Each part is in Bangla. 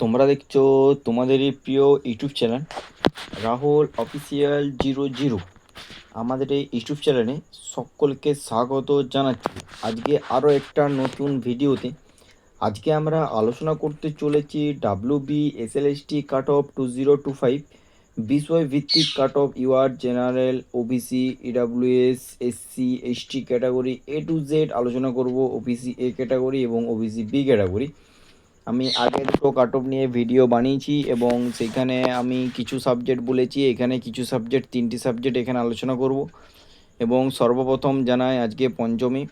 তোমরা দেখছ তোমাদেরই প্রিয় YouTube channel Rahul official zero zero. আমাদের এই ইউটিউব চ্যানেলে সকলকে স্বাগত জানাচ্ছি। আজকে আরও একটা নতুন ভিডিওতে। আজকে আমরা আলোচনা করতে চলেছি W B S L S T cut off two zero two five বিষয় ভিত্তিক cut off UR general OBC EWS SC ST category A to Z আলোচনা করব ওবিসি এ ক্যাটাগরি এবং ওবিসি বি ক্যাটাগরি আমি আগে দুটো কাট অফ নিয়ে ভিডিও বানিয়েছি এবং সেখানে আমি কিছু সাবজেক্ট বলেছি, এখানে কিছু সাবজেক্ট তিনটি সাবজেক্ট এখানে আলোচনা করব। এবং সর্বপ্রথম জানাই আজকে পঞ্চমী।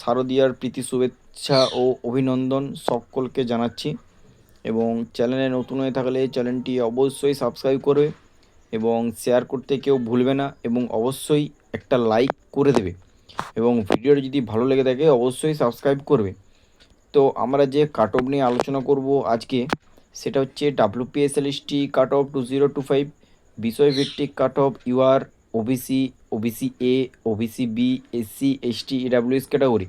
শারদীয়ার প্রীতি, শুভেচ্ছা ও অভিনন্দন সকলকে জানাচ্ছি। এবং চ্যানেলে নতুন হয়ে থাকলে চ্যানেলটি অবশ্যই সাবস্ক্রাইব করবে এবং শেয়ার করতে কেউ ভুলবে না এবং অবশ্যই একটা লাইক করে দেবে। এবং ভিডিওটি যদি ভালো লেগে থাকে, অবশ্যই সাবস্ক্রাইব করবে। তো আমরা যে কাট অফ নিয়ে আলোচনা করব আজকে, সেটা হচ্ছে WPSLST cut off two zero two five বিষয়ভিত্তিক cut off UR OBC OBC A OBC B SC ST EWS category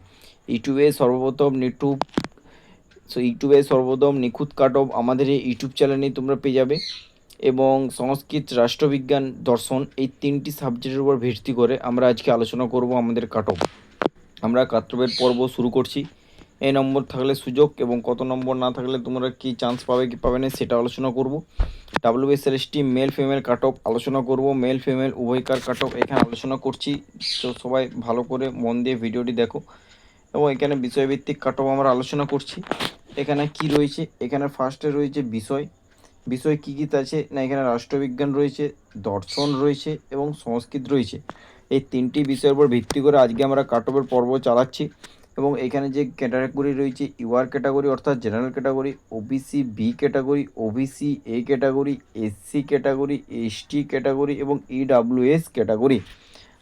ইউটিউবে সর্বপ্রথম নিটুব সো ইউটিউবে সর্বপ্রথম নিখুঁত কাট অফ আমাদের এই ইউটিউব চ্যানেলেই তোমরা পেয়ে যাবে। এবং সংস্কৃত রাষ্ট্রবিজ্ঞান দর্শন এই তিনটি সাবজেক্টের উপর ভিত্তি করে আমরা আজকে আলোচনা করব আমাদের কাট অফ আমরা কাটবের পর্ব শুরু করছি। এই নম্বর থাকলে সুযোগ এবং কত নম্বর না থাকলে তোমরা কি চান্স পাবে, কি পাবে না সেটা আলোচনা করব। WBSLST male female cut off আলোচনা করব মেল ফিমেল উভয়কার কাট অফ এখানে আলোচনা করছি। তো সবাই ভালো করে মন দিয়ে ভিডিওটি দেখো এবং এখানে বিষয়ভিত্তিক কাট অফ আমরা আলোচনা করছি। এখানে কি রয়েছে? এখানে ফার্স্টে রয়েছে বিষয়। বিষয় কী কী আছে? না, এখানে রাষ্ট্রবিজ্ঞান রয়েছে, দর্শন রয়েছে এবং সংস্কৃত রয়েছে। এই তিনটি বিষয়ের উপর ভিত্তি করে আজকে আমরা কাট অফের পর্ব চালাচ্ছি। এবং এখানে যে ক্যাটাগরি রয়েছে, ইউআর ক্যাটাগরি অর্থাৎ general category OBC B category OBC A category SC category ST category এবং ইডাব্লিউএস ক্যাটাগরি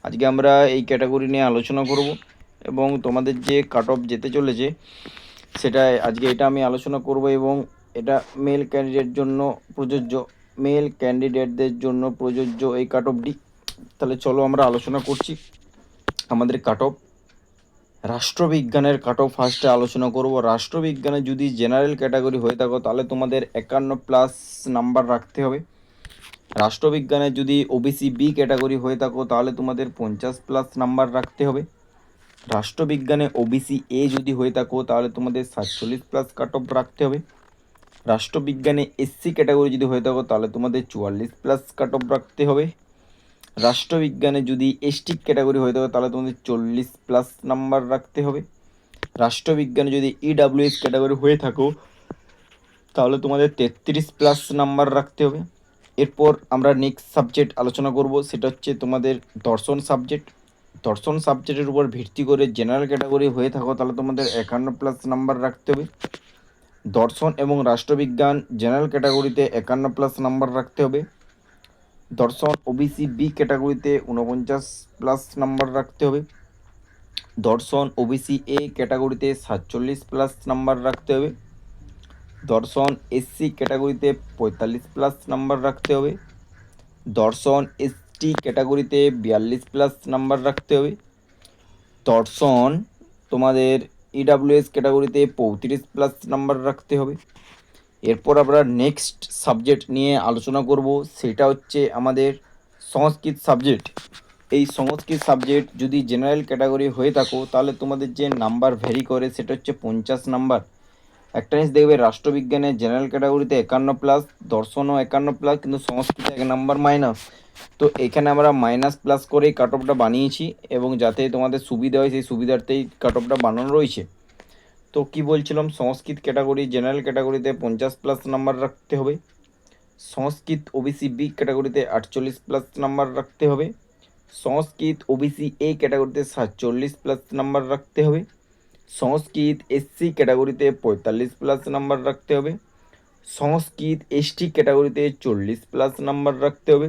আজকে আমরা এই ক্যাটাগরি নিয়ে আলোচনা করব এবং তোমাদের যে কাট অফ যেতে চলেছে, সেটা আজকে এটা আমি আলোচনা করব এবং এটা মেল ক্যান্ডিডেট জন্য প্রযোজ্য। মেল ক্যান্ডিডেটদের জন্য প্রযোজ্য এই কাট অফটি তাহলে চলো আমরা আলোচনা করছি আমাদের কাট অফ রাষ্ট্রবিজ্ঞানের কাট অফ ফার্স্টে আলোচনা করব। রাষ্ট্রবিজ্ঞানে যদি জেনারেল ক্যাটাগরি হয়ে থাকো, তাহলে তোমাদের একান্ন প্লাস নাম্বার রাখতে হবে। রাষ্ট্রবিজ্ঞানে যদি ওবিসি বি ক্যাটাগরি হয়ে থাকো, তাহলে তোমাদের পঞ্চাশ প্লাস নাম্বার রাখতে হবে। রাষ্ট্রবিজ্ঞানে ওবিসি এ যদি হয়ে থাকো, তাহলে তোমাদের সাতচল্লিশ প্লাস কাট অফ রাখতে হবে। রাষ্ট্রবিজ্ঞানে এসসি ক্যাটাগরি যদি হয়ে থাকো, তাহলে তোমাদের চুয়াল্লিশ প্লাস কাট অফ রাখতে হবে। রাষ্ট্রবিজ্ঞানে যদি এসটি ক্যাটাগরি হয়ে থাকে, তাহলে তোমাদের চল্লিশ প্লাস নাম্বার রাখতে হবে। রাষ্ট্রবিজ্ঞানে যদি ইডাব্লিউএস ক্যাটাগরি হয়ে থাকো, তাহলে তোমাদের তেত্রিশ প্লাস নাম্বার রাখতে হবে। এরপর আমরা নেক্সট সাবজেক্ট আলোচনা করব, সেটা হচ্ছে তোমাদের দর্শন সাবজেক্ট দর্শন সাবজেক্টের উপর ভিত্তি করে জেনারেল ক্যাটাগরি হয়ে থাকো, তাহলে তোমাদের একান্ন প্লাস নাম্বার রাখতে হবে। দর্শন এবং রাষ্ট্রবিজ্ঞান জেনারেল ক্যাটাগরিতে একান্ন প্লাস নাম্বার রাখতে হবে। দর্শন ওবিসি বি ক্যাটাগরিতে উনপঞ্চাশ প্লাস নাম্বার রাখতে হবে। দর্শন ওবিসি এ ক্যাটাগরিতে সাতচল্লিশ প্লাস নাম্বার রাখতে হবে। দর্শন এসসি ক্যাটাগরিতে পঁয়তাল্লিশ প্লাস নাম্বার রাখতে হবে। দর্শন এসটি ক্যাটাগরিতে বিয়াল্লিশ প্লাস নাম্বার রাখতে হবে। দর্শন, তোমাদের ইডাব্লিউএস ক্যাটাগরিতে পঁয়ত্রিশ প্লাস নাম্বার রাখতে হবে। এরপর আমরা নেক্সট সাবজেক্ট নিয়ে আলোচনা করব, সেটা হচ্ছে আমাদের সংস্কৃত সাবজেক্ট এই সংস্কৃত সাবজেক্ট যদি জেনারেল ক্যাটাগরি হয়ে থাকো, তাহলে তোমাদের যে নাম্বার ভ্যারি করে, সেটা হচ্ছে পঞ্চাশ নাম্বার একটা জিনিস দেখবে, রাষ্ট্রবিজ্ঞানে জেনারেল ক্যাটাগরিতে একান্ন প্লাস দর্শনও একান্ন প্লাস কিন্তু সংস্কৃত এক নাম্বার মাইনাস তো এখানে আমরা মাইনাস প্লাস করেই কাট অফটা বানিয়েছি, এবং যাতে তোমাদের সুবিধা হয়, সেই সুবিধার্থেই কাট অফটা বানানো রয়েছে। তো কি বলছিলাম? সংস্কৃত ক্যাটাগরি জেনারেল ক্যাটাগরিতে পঞ্চাশ প্লাস নাম্বার রাখতে হবে। সংস্কৃত ওবিসি বি ক্যাটাগরিতে আটচল্লিশ প্লাস নাম্বার রাখতে হবে। সংস্কৃত ওবিসি এ ক্যাটাগরিতে সাতচল্লিশ প্লাস নাম্বার রাখতে হবে। সংস্কৃত এসসি ক্যাটাগরিতে পঁয়তাল্লিশ প্লাস নাম্বার রাখতে হবে। সংস্কৃত এসটি ক্যাটাগরিতে চল্লিশ প্লাস নাম্বার রাখতে হবে।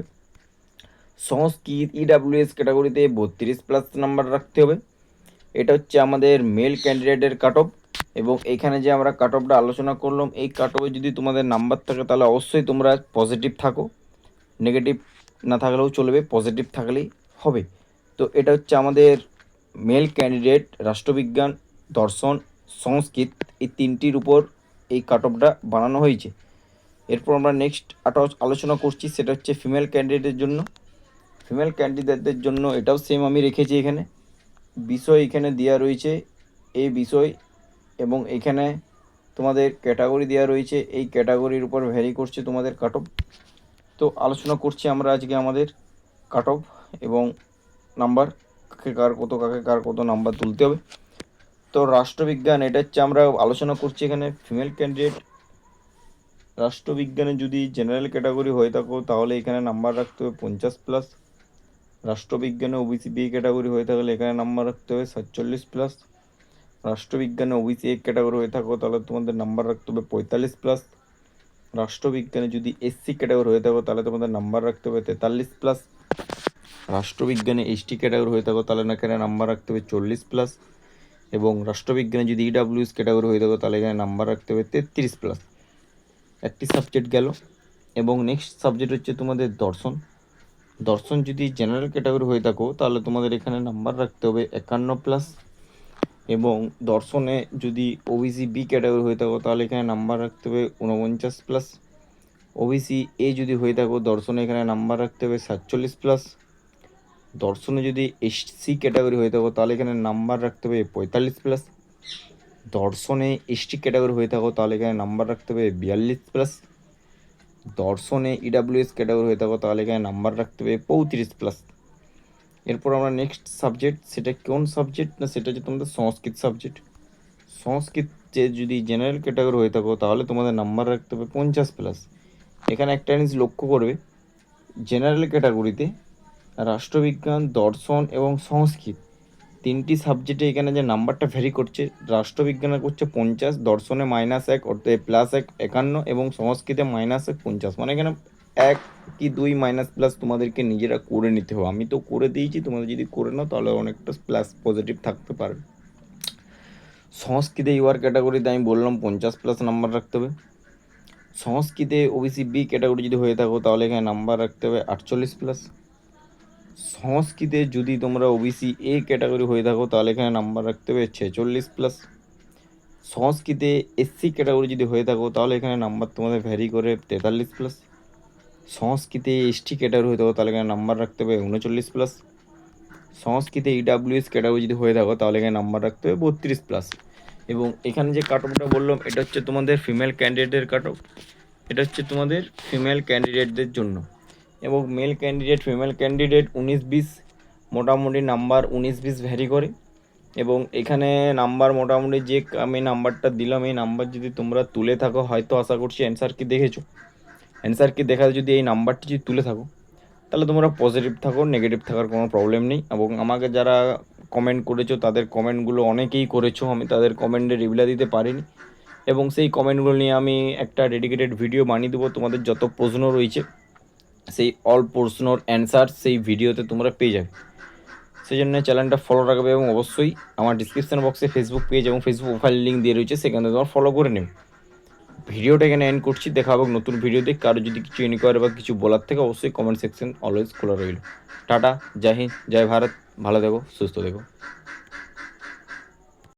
সংস্কৃত ইডাব্লিউএস ক্যাটাগরিতে বত্রিশ প্লাস নাম্বার রাখতে হবে। এটা হচ্ছে আমাদের মেল ক্যান্ডিডেটের কাট অফ এবং এখানে যে আমরা কাট অফটা আলোচনা করলাম, এই কাট অফে যদি তোমাদের নাম্বার থাকে, তাহলে অবশ্যই তোমরা পজিটিভ থাকো। নেগেটিভ না থাকলেও চলবে পজিটিভ থাকলেই হবে। তো এটা হচ্ছে আমাদের মেল ক্যান্ডিডেট রাষ্ট্রবিজ্ঞান, দর্শন, সংস্কৃত, এই তিনটির উপর এই কাট অফটা বানানো হয়েছে। এরপর আমরা নেক্সট আলোচনা করছি, সেটা হচ্ছে ফিমেল ক্যান্ডিডেটের জন্য। ফিমেল ক্যান্ডিডেটদের জন্য এটাও সেম আমি রেখেছি এখানে। বিষয় এখানে দেওয়া রয়েছে, এই বিষয় এবং এখানে তোমাদের ক্যাটাগরি দেওয়া রয়েছে। এই ক্যাটাগরির উপর ভ্যারি করছে তোমাদের কাট তো আলোচনা করছি আমরা আজকে আমাদের কাট এবং নাম্বার কাকে কার কত, কাকে কার কত নাম্বার তুলতে হবে। তো রাষ্ট্রবিজ্ঞান, এটা হচ্ছে আমরা আলোচনা করছি এখানে ফিমেল ক্যান্ডিডেট রাষ্ট্রবিজ্ঞানে যদি জেনারেল ক্যাটাগরি হয়ে থাকো, তাহলে এখানে নাম্বার রাখতে হবে পঞ্চাশ প্লাস রাষ্ট্রবিজ্ঞানে ওবিসি বি ক্যাটাগরি হয়ে থাকলে এখানে নাম্বার রাখতে হবে সাতচল্লিশ প্লাস রাষ্ট্রবিজ্ঞানে ওবিসি এক ক্যাটাগরি হয়ে থাকো, তাহলে তোমাদের নাম্বার রাখতে হবে পঁয়তাল্লিশ প্লাস রাষ্ট্রবিজ্ঞানে যদি এসসি ক্যাটাগরি হয়ে থাকো, তাহলে তোমাদের নাম্বার রাখতে হবে তেতাল্লিশ প্লাস রাষ্ট্রবিজ্ঞানে এসটি ক্যাটাগরি হয়ে থাকো, তাহলে না এখানে নাম্বার রাখতে হবে চল্লিশ প্লাস এবং রাষ্ট্রবিজ্ঞানে যদি ইডাব্লিউএস ক্যাটাগরি হয়ে থাকো, তাহলে এখানে নাম্বার রাখতে হবে তেত্রিশ প্লাস একটি সাবজেক্ট গেল। এবং নেক্সট সাবজেক্ট হচ্ছে তোমাদের দর্শন। দর্শন যদি জেনারেল ক্যাটাগরি হয়ে থাকো, তাহলে তোমাদের এখানে নাম্বার রাখতে হবে একান্ন প্লাস এবং দর্শনে যদি ওবিসি বি ক্যাটাগরি হয়ে থাকো, তাহলে এখানে নাম্বার রাখতে হবে উনপঞ্চাশ প্লাস ওবিসি এ যদি হয়ে থাকো, দর্শনে এখানে নাম্বার রাখতে হবে সাতচল্লিশ প্লাস দর্শনে যদি এসসি ক্যাটাগরি হয়ে থাকো, তাহলে এখানে নাম্বার রাখতে হবে পঁয়তাল্লিশ প্লাস দর্শনে এসটি ক্যাটাগরি হয়ে থাকো, তাহলে এখানে নাম্বার রাখতে হবে বিয়াল্লিশ প্লাস দর্শনে ইডাব্লিউএস ক্যাটাগরি হয়ে থাকো, তাহলে এখানে নাম্বার রাখতে হবে পঁয়ত্রিশ প্লাস এরপর আমরা নেক্সট সাবজেক্ট সেটা কোন সাবজেক্ট না সেটা হচ্ছে তোমাদের সংস্কৃত সাবজেক্ট সংস্কৃত যে যদি জেনারেল ক্যাটাগরি হয়ে থাকো, তাহলে তোমাদের নাম্বার রাখতে হবে পঞ্চাশ প্লাস এখানে একটা জিনিস লক্ষ্য করবে জেনারেল ক্যাটাগরিতে রাষ্ট্রবিজ্ঞান, দর্শন এবং সংস্কৃত। তিনটি সাবজেক্টে এখানে যে নাম্বারটা ভ্যারি করছে, রাষ্ট্রবিজ্ঞানে করছে পঞ্চাশ, দর্শনে মাইনাস এক, অর্থাৎ প্লাস এক, একান্ন এবং সংস্কৃতে মাইনাস এক, পঞ্চাশ। মানে এখানে এক কি দুই মাইনাস প্লাস তোমাদেরকে নিজেরা করে নিতে হবে। আমি তো করে দিয়েছি তোমাদের যদি করে নাও তাহলে অনেকটা প্লাস পজিটিভ থাকতে পারবে। সংস্কৃতে ইউআর ক্যাটাগরিতে আমি বললাম পঞ্চাশ প্লাস নাম্বার রাখতে হবে। সংস্কৃতে ওবিসি বি ক্যাটাগরি যদি হয়ে থাকো তাহলে এখানে নাম্বার রাখতে হবে আটচল্লিশ প্লাস সংস্কৃতে যদি তোমরা ওবিসি এ ক্যাটাগরি হয়ে থাকো তাহলে এখানে নাম্বার রাখতে হবে ছেচল্লিশ প্লাস সংস্কৃতে এসসি ক্যাটাগরি যদি হয়ে থাকো তাহলে এখানে নাম্বার তোমাদের ভ্যারি করে তেতাল্লিশ প্লাস সংস্কৃতে এসটি ক্যাটাগরি হয়ে থাকো, তাহলে এখানে নাম্বার রাখতে হবে উনচল্লিশ প্লাস সংস্কৃতে ইডাব্লিউএস ক্যাটাগরি যদি হয়ে থাকো, তাহলে এখানে নাম্বার রাখতে হবে বত্রিশ প্লাস এবং এখানে যে কাট অফটা বললাম, এটা হচ্ছে তোমাদের ফিমেল ক্যান্ডিডেটের কাট অফ এটা হচ্ছে তোমাদের ফিমেল ক্যান্ডিডেটদের জন্য। এবং মেল ক্যান্ডিডেট ফিমেল ক্যান্ডিডেট উনিশ বিশ, মোটামুটি নাম্বার উনিশ বিশ ভ্যারি করে। এবং এখানে নাম্বার মোটামুটি যে আমি নাম্বারটা দিলাম, এই নাম্বার যদি তোমরা তুলে থাকো, হয়তো আশা করছি অ্যান্সার কি দেখেছ? অ্যান্সার কি দেখা যদি এই নাম্বারটি যদি তুলে থাকো, তাহলে তোমরা পজিটিভ থাকো নেগেটিভ থাকার কোনো প্রবলেম নেই। এবং আমাকে যারা কমেন্ট করেছ, তাদের কমেন্টগুলো অনেকেই করেছ, আমি তাদের কমেন্টে রিপ্লাই দিতে পারিনি। এবং সেই কমেন্টগুলো নিয়ে আমি একটা ডেডিকেটেড ভিডিও বানিয়ে দেবো, তোমাদের যত প্রশ্ন রয়েছে, সেই অল প্রশ্নর অ্যান্সার সেই ভিডিওতে তোমরা পেয়ে যাবে। সেই জন্য চ্যানেলটা ফলো রাখবে এবং অবশ্যই আমার ডিসক্রিপশন বক্সে ফেসবুক পেজ এবং ফেসবুক প্রোফাইল লিঙ্ক দিয়ে রয়েছে, সেখানে তোমার ফলো করে নেবে। ভিডিওটা এখানে এন্ড করছি দেখা হবে নতুন দেখ। কারও যদি কিছু ইনকোয়ারি বা কিছু বলার থেকে, অবশ্যই কমেন্ট সেকশন অলওয়েজ খোলা রইল। টাটা, জয় হিন্দ, জয় ভারত, ভালো দেখো সুস্থ দেখো